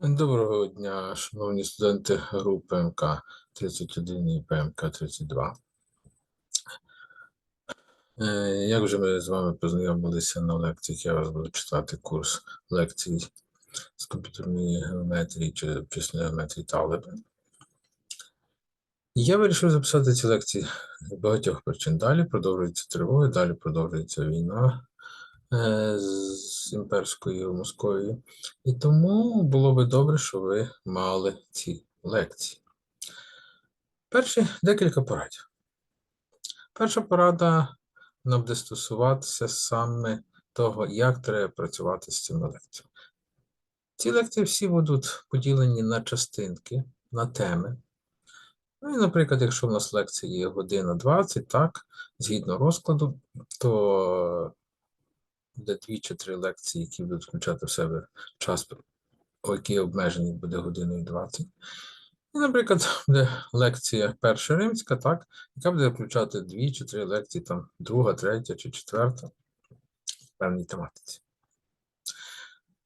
Доброго дня, шановні студенти групи МК 31 і ПМК 32. Е, Як вже ми з вами познайомилися на лекціях, я вас буду читати курс лекцій з комп'ютерної геометрії чи чисної геометрії Талеба. Я вирішив записати ці лекції з багатьох причин. Далі продовжується тривоги, далі продовжується війна з імперською Московією. І тому було би добре, щоб ви мали ці лекції. Перші декілька порадів. Перша порада вона буде стосуватися саме того, як треба працювати з цими лекціями. Ці лекції всі будуть поділені на частинки, на теми. Ну і, наприклад, якщо в нас лекція є година 20, так, згідно розкладу, то буде дві чи три лекції, які будуть включати в себе час, який обмежений буде годиною 20. І, наприклад, буде лекція перша римська, так, яка буде включати дві чи три лекції, там друга, третя чи четверта в певній тематиці.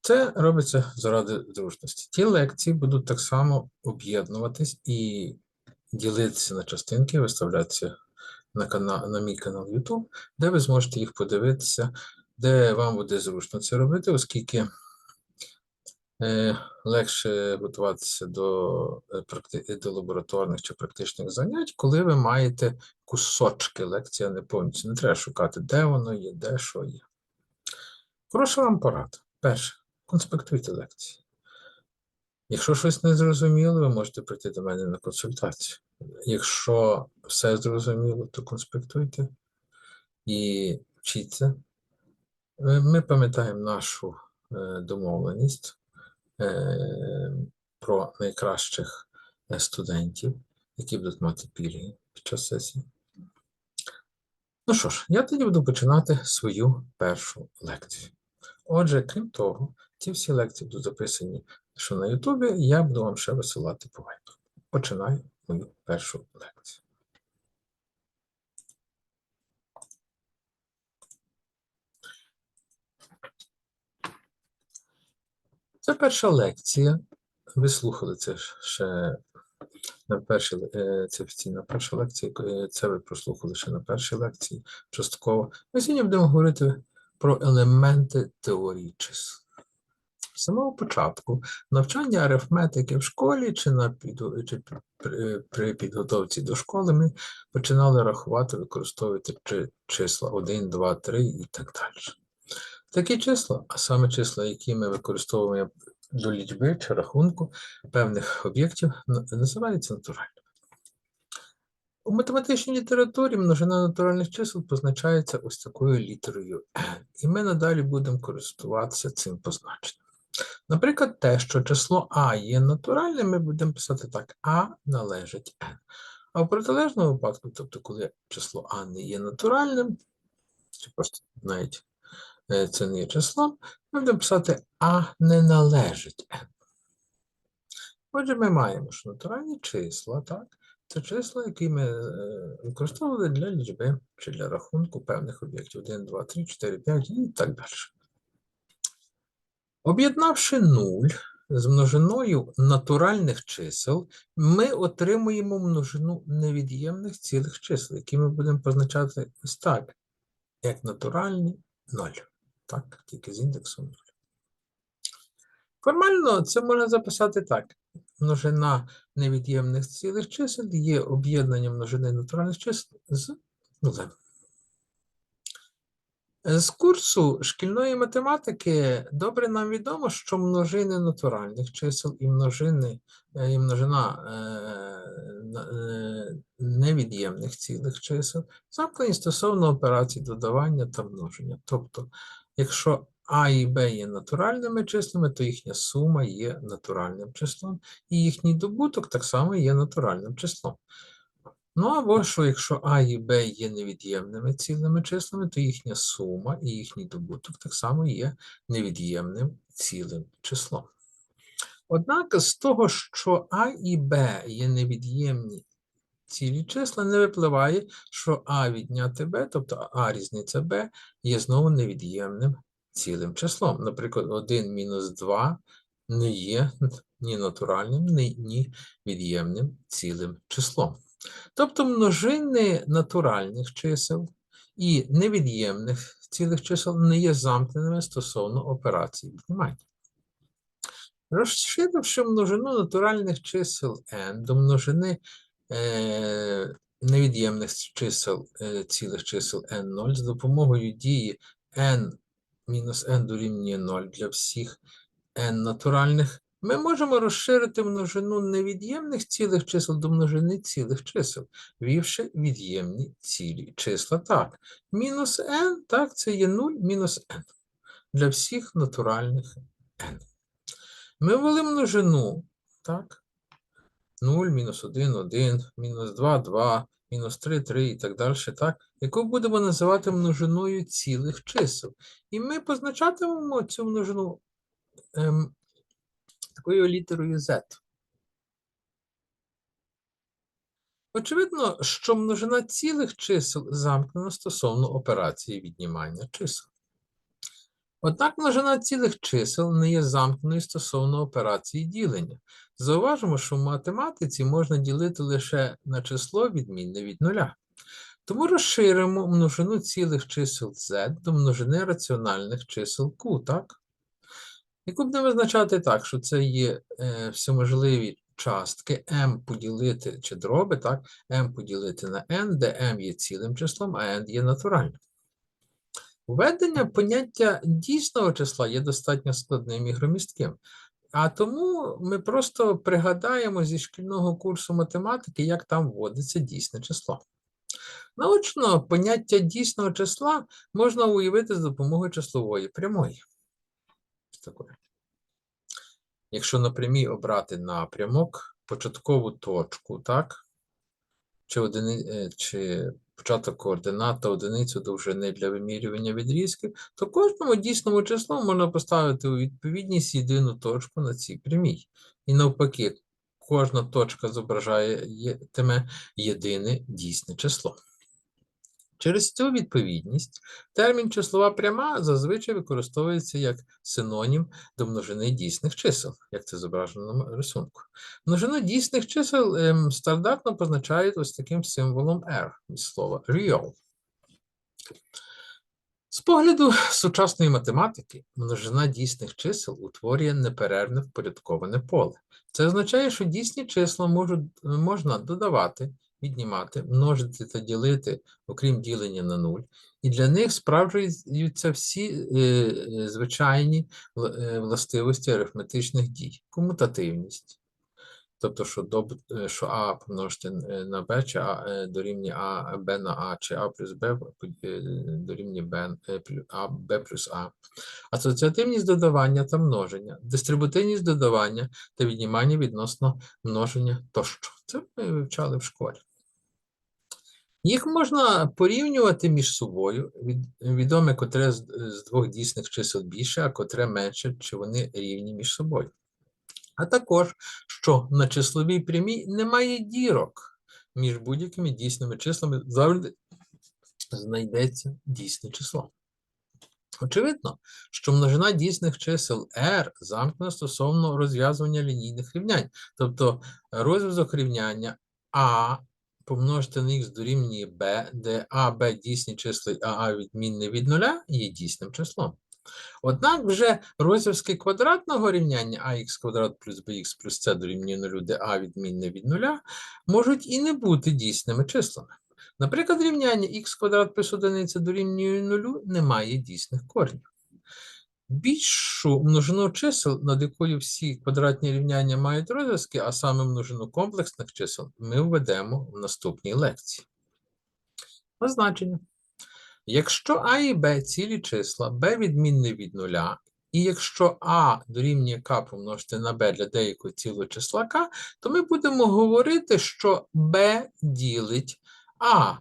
Це робиться заради зручності. Ті лекції будуть так само об'єднуватись і ділитися на частинки, виставлятися на, кана... на мій канал YouTube, де ви зможете їх подивитися, де вам буде зручно це робити, оскільки е, легше готуватися до, е, до лабораторних чи практичних занять, коли ви маєте кусочки лекції, а не повністю. Не треба шукати, де воно є, де що є. Хороша вам порада. Перше, конспектуйте лекції. Якщо щось не зрозуміло, ви можете прийти до мене на консультацію. Якщо все зрозуміло, то конспектуйте і вчіться. Е, Ми пам'ятаємо нашу е, домовленість е, про найкращих студентів, які будуть мати пільги під час сесії. Ну що ж, я тоді буду починати свою першу лекцію. Отже, крім того, ці всі лекції будуть записані, що на Ютубі, я буду вам ще висилати по Viber. Починаю мою першу лекцію. Перша лекція. Ви слухали це ще на першій е, це офіційна перша лекція. е, Це ви прослухали ще на першій лекції частково. Ми сьогодні будемо говорити про елементи теорії чисел. З самого початку навчання арифметики в школі чи, на піду, чи при, підготовці до школи ми починали рахувати, використовувати чи- числа 1, 2, 3 і так далі. Такі числа, а саме числа, які ми використовуємо до лічби чи рахунку певних об'єктів, на- називаються натуральними. У математичній літературі множина натуральних чисел позначається ось такою літерою n, і ми надалі будемо користуватися цим позначенням. Наприклад, те, що число а є натуральним, ми будемо писати так: а належить n. А в протилежному випадку, тобто, коли число а не є натуральним, чи просто навіть це не є числом, будемо писати а не належить n. Отже, ми маємо, що натуральні числа, так, це числа, які ми е, використовували для лічби чи для рахунку певних об'єктів 1, 2, 3, 4, 5 і так далі. Об'єднавши 0 з множиною натуральних чисел, ми отримуємо множину невід'ємних цілих чисел, які ми будемо позначати ось так, як натуральні 0. Так, тільки з індексом 0. Формально це можна записати так. Множина невід'ємних цілих чисел є об'єднанням множини натуральних чисел з нулем. З курсу шкільної математики добре нам відомо, що множини натуральних чисел і множини, е, і множина е, е, невід'ємних цілих чисел замкнені стосовно операцій додавання та множення. Тобто, якщо А і Б є натуральними числами, то їхня сума є натуральним числом, і їхній добуток так само є натуральним числом. Ну або що, якщо А і Б є невід'ємними цілими числами, то їхня сума і їхній добуток так само є невід'ємним цілим числом. Однак з того, що А і Б є невід'ємні цілі числа, не випливає, що А відняти Б, тобто А різниця Б, є знову невід'ємним цілим числом. Наприклад, 1 мінус 2 не є ні натуральним, ні, від'ємним цілим числом. Тобто множини натуральних чисел і невід'ємних цілих чисел не є замкненими стосовно операції віднімання. Розширивши множину натуральних чисел n до множини невід'ємних чисел е, цілих чисел n0 з допомогою дії n мінус n дорівнює 0 для всіх n натуральних, ми можемо розширити множину невід'ємних цілих чисел до множини цілих чисел, ввівши від'ємні цілі числа. Так, мінус n, так, це є 0 мінус n для всіх натуральних n. Ми ввели множину, так? 0, мінус 1, 1, мінус 2, 2, мінус 3, 3 і так далі, так? Яку будемо називати множиною цілих чисел. І ми позначатимемо цю множину ем, такою літерою Z. Очевидно, що множина цілих чисел замкнена стосовно операції віднімання чисел. Однак множина цілих чисел не є замкненою стосовно операції ділення. Зауважимо, що в математиці можна ділити лише на число відмінне від нуля. Тому розширимо множину цілих чисел z до множини раціональних чисел q, так? Яку будемо визначати так, що це є е, всеможливі частки m поділити чи дроби, так? m поділити на n, де m є цілим числом, а n є натуральним. Введення поняття дійсного числа є достатньо складним і громістким. А тому ми просто пригадаємо зі шкільного курсу математики, як там вводиться дійсне число. Наочно поняття дійсного числа можна уявити з допомогою числової прямої. Якщо на прямій обрати напрямок, початкову точку, так? Чи, одини... е, чи початок координат та одиницю довжини для вимірювання відрізків, то кожному дійсному числу можна поставити у відповідність єдину точку на цій прямій. І навпаки, кожна точка зображає єдине дійсне число. Через цю відповідність термін числова пряма зазвичай використовується як синонім до множини дійсних чисел, як це зображено на рисунку. Множину дійсних чисел ем, стандартно позначають ось таким символом R від слова real. З погляду сучасної математики, множина дійсних чисел утворює неперервне впорядковане поле. Це означає, що дійсні числа можуть, можна додавати, віднімати, множити та ділити, окрім ділення на нуль, і для них справджуються всі е, е, звичайні е, властивості арифметичних дій, комутативність. Тобто, що, доб, е, що А помножити на Б, чи А дорівнює А, Б на А, чи А плюс Б дорівнює Б, А, Б плюс А. Асоціативність додавання та множення, дистрибутивність додавання та віднімання відносно множення тощо. Це ми вивчали в школі. Їх можна порівнювати між собою, від, відоме, котре з, з двох дійсних чисел більше, а котре менше, чи вони рівні між собою. А також, що на числовій прямій немає дірок між будь-якими дійсними числами завжди знайдеться дійсне число. Очевидно, що множина дійсних чисел r замкнена стосовно розв'язування лінійних рівнянь, тобто розв'язок рівняння а помножити на х дорівнює b, де а, b дійсні числа, а а відмінне від нуля є дійсним числом. Однак вже розв'язки квадратного рівняння ax квадрат плюс bx плюс c дорівнює нулю, де а відмінне від нуля, можуть і не бути дійсними числами. Наприклад, рівняння х квадрат плюс одиниця дорівнює нулю не має дійсних коренів. Більшу множину чисел, над якою всі квадратні рівняння мають розв'язки, а саме множину комплексних чисел, ми введемо в наступній лекції. Позначення. Якщо а і b цілі числа, b відмінне від нуля, і якщо а дорівнює k помножити на b для деякого цілого числа k, то ми будемо говорити, що b ділить а,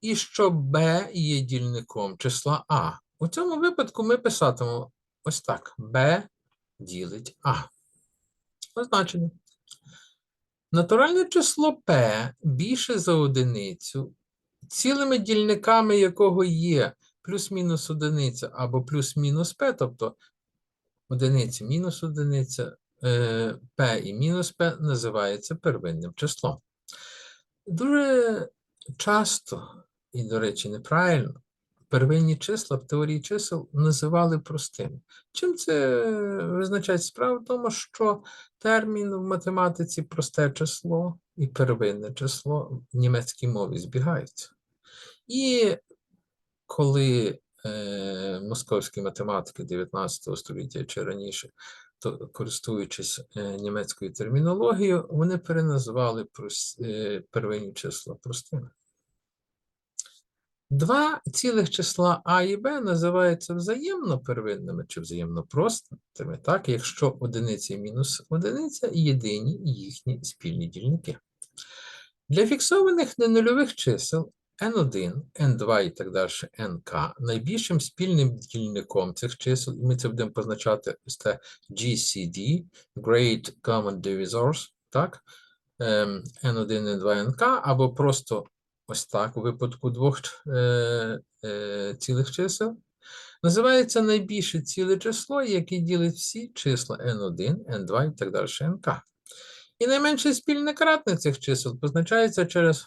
і що b є дільником числа а. У цьому випадку ми писатимемо ось так: b ділить а. Позначення. Натуральне число p більше за одиницю, цілими дільниками якого є плюс-мінус одиниця або плюс-мінус p, тобто одиниця мінус одиниця, е, P і мінус P називається первинним числом. Дуже часто, і, до речі, неправильно, первинні числа в теорії чисел називали простими. Чим це визначається? Справа в тому, що термін в математиці просте число і первинне число в німецькій мові збігаються. І коли е, московські математики 19 століття чи раніше, то, користуючись е, німецькою термінологією, вони переназивали прос, е, первинні числа простими. Два цілих числа А і Б називаються взаємно первинними чи взаємно простими, так, якщо одиниця і мінус одиниця єдині їхні спільні дільники. Для фіксованих ненульових чисел n1, n2 і так далі, nk найбільшим спільним дільником цих чисел, ми це будемо позначати це GCD, Great Common Divisors, так, ем, n1, n2, nk, або просто ось так у випадку двох е, е, цілих чисел, називається найбільше ціле число, яке ділить всі числа n1, n2 і так далі, nk. І найменший спільний кратник цих чисел позначається через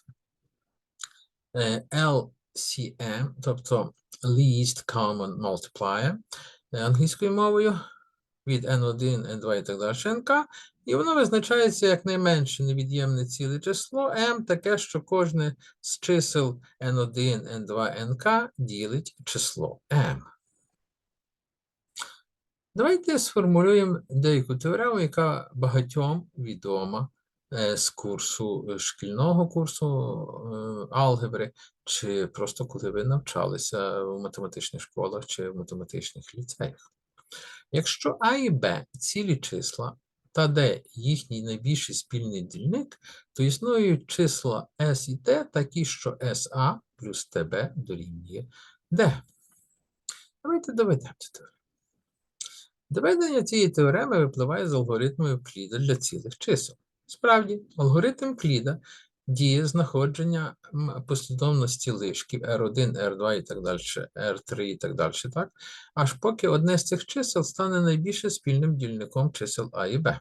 е, LCM, тобто Least Common Multiplier е, англійською мовою від N1, N2 і так далі, NK, і воно визначається як найменше невід'ємне ціле число m, таке, що кожне з чисел N1, N2, NK ділить число m. Давайте сформулюємо деяку теорему, яка багатьом відома е, з курсу е, шкільного курсу е, алгебри, чи просто коли ви навчалися в математичних школах чи в математичних ліцеях. Якщо А і Б цілі числа, та Д їхній найбільший спільний дільник, то існують числа С і Т такі, що СА плюс ТБ дорівнює Д. Давайте доведемо цю теорему. Доведення цієї теореми випливає з алгоритму Евкліда для цілих чисел. Справді, алгоритм Кліда діє знаходження послідовності лишків R1, R2 і так далі, R3 і так далі, так? аж поки одне з цих чисел стане найбільше спільним дільником чисел А і Б.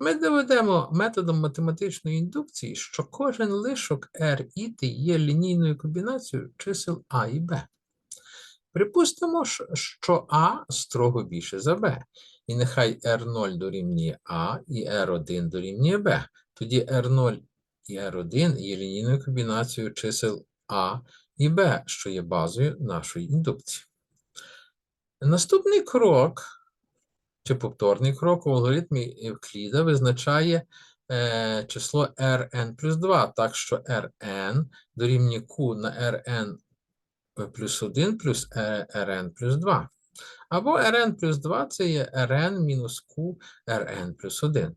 Ми доведемо методом математичної індукції, що кожен лишок R і T є лінійною комбінацією чисел А і Б. Припустимо, що А строго більше за Б, і нехай R0 дорівнює А і R1 дорівнює Б. Тоді R0 і R1 є лінійною комбінацією чисел А і Б, що є базою нашої індукції. Наступний крок, чи повторний крок у алгоритмі Евкліда визначає е, число Rn плюс 2, так що Rn дорівнює Q на Rn плюс 1 плюс Rn плюс 2. Або Rn плюс 2 це є Rn мінус Q Rn плюс 1.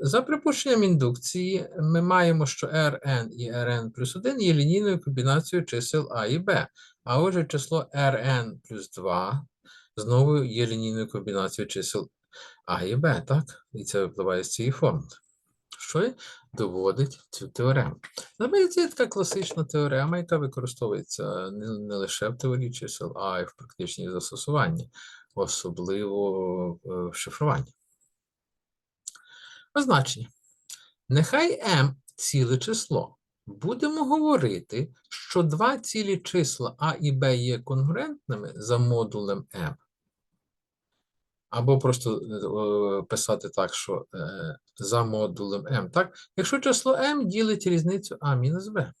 За припущенням індукції, ми маємо, що Rn і Rn плюс 1 є лінійною комбінацією чисел А і Б. А отже, число Rn плюс 2 знову є лінійною комбінацією чисел А і Б, так? І це випливає з цієї формули. Що й доводить цю теорему. Наприклад, це така класична теорема, яка використовується не, не лише в теорії чисел, а й в практичній застосуванні, особливо е, в шифруванні. Означення. Нехай m ціле число. Будемо говорити, що два цілі числа А і Б є конгруентними за модулем m. Або просто е, писати так, що е, за модулем m. Так? Якщо число m ділить різницю А мінус Б,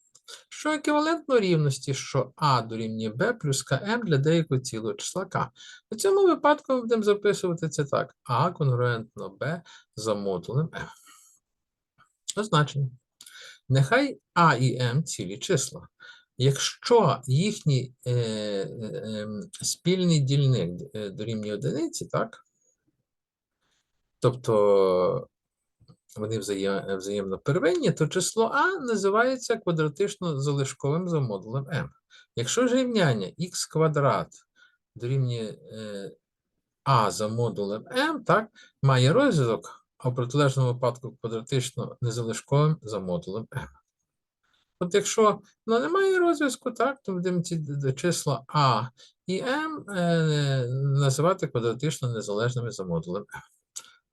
що еквівалентно рівності, що А дорівнює Б плюс КМ для деякого цілого числа К. У цьому випадку ми будемо записувати це так. А конгруентно Б за модулем m. Означення. Нехай А і М цілі числа. Якщо їхній е, е, ем, спільний дільник е, дорівнює одиниці, так? Тобто вони взаємно первинні, то число А називається квадратично-залишковим за модулем m. Якщо ж рівняння х квадрат дорівнює е, А за модулем m, так, має розв'язок, а в протилежному випадку квадратично-незалишковим за модулем m. От якщо воно не має розв'язку, так, то будемо ці числа А і m е, називати квадратично незалежними за модулем f.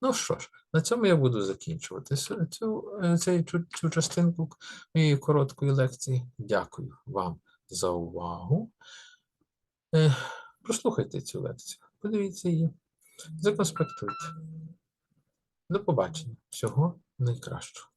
Ну що ж, на цьому я буду закінчувати цю, е, цю, цю частинку моєї короткої лекції. Дякую вам за увагу. Е, Прослухайте цю лекцію, подивіться її, законспектуйте. До побачення. Всього найкращого.